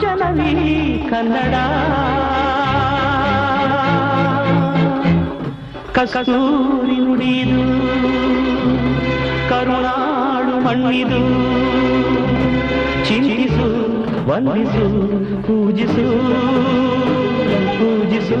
ರೋಮಾಂಚನವೀ ಕನ್ನಡ. ಕಸೂರಿ ನುಡಿದು ಕರುಣಾಳು ಮಣ್ಣಿದು ಚಿಂತಿಸು ವಂದಿಸು ಪೂಜಿಸು ಪೂಜಿಸು.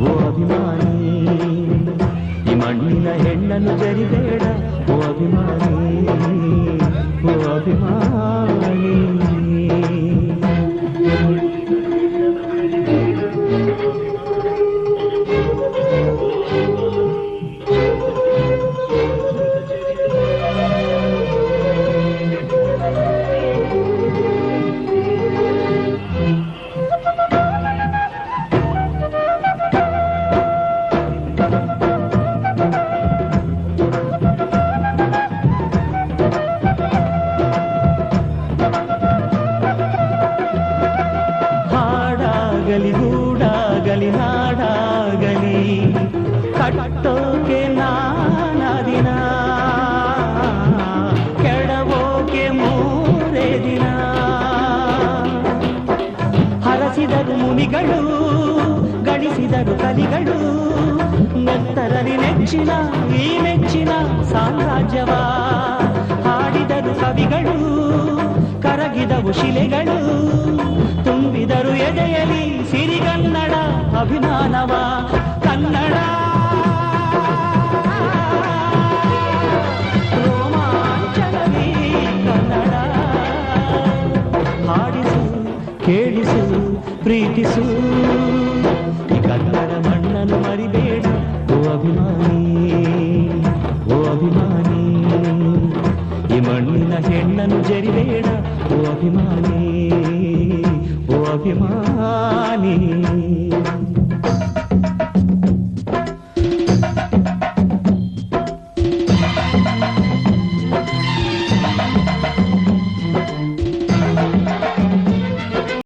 ಓ ಅಭಿಮಾನಿ ಈ ಮಣ್ಣಿನ ಹೆಣ್ಣನ್ನು ಜರಿಬೇಡ ಓ ಅಭಿಮಾನಿ ಓ ಅಭಿಮಾನಿ ಹಾಡಾಗಲಿ ಗೂಡಾಗಲಿ ಹಾಡಾಗಲಿ. ಕಟ್ಟೋಕೆ ನಾನದಿನ, ಕೆಡವೋಕೆ ಮೂರೇ ದಿನ. ಹರಸಿದರು ಮುನಿಗಳು, ಗಳಿಸಿದರು ಕಲಿಗಳು ನಂತರಲ್ಲಿ ನೆಚ್ಚಿನ, ಈ ನೆಚ್ಚಿನ ಸಾಮ್ರಾಜ್ಯವ. ಹಾಡಿದರು ಕವಿಗಳು, ಕರಗಿದವು ಶಿಲೆಗಳು, ತುಂಬಿದರು ಎದೆಯಲಿ ಅಭಿಮಾನವ ಕನ್ನಡ ರೋಮಾಂಚನವೀ ಕನ್ನಡ ಹಾಡಿಸು ಕೇಳಿಸು ಪ್ರೀತಿಸು ಈ ಕನ್ನಡ ಮಣ್ಣನ್ನು ಮರಿಬೇಡ ಓ ಅಭಿಮಾನಿ ಓ ಅಭಿಮಾನಿ ಈ ಮಣ್ಣಿನ ಹೆಣ್ಣನ್ನು ಜರಿಬೇಡ ಓ ಅಭಿಮಾನಿ ಓ ಅಭಿಮಾನಿ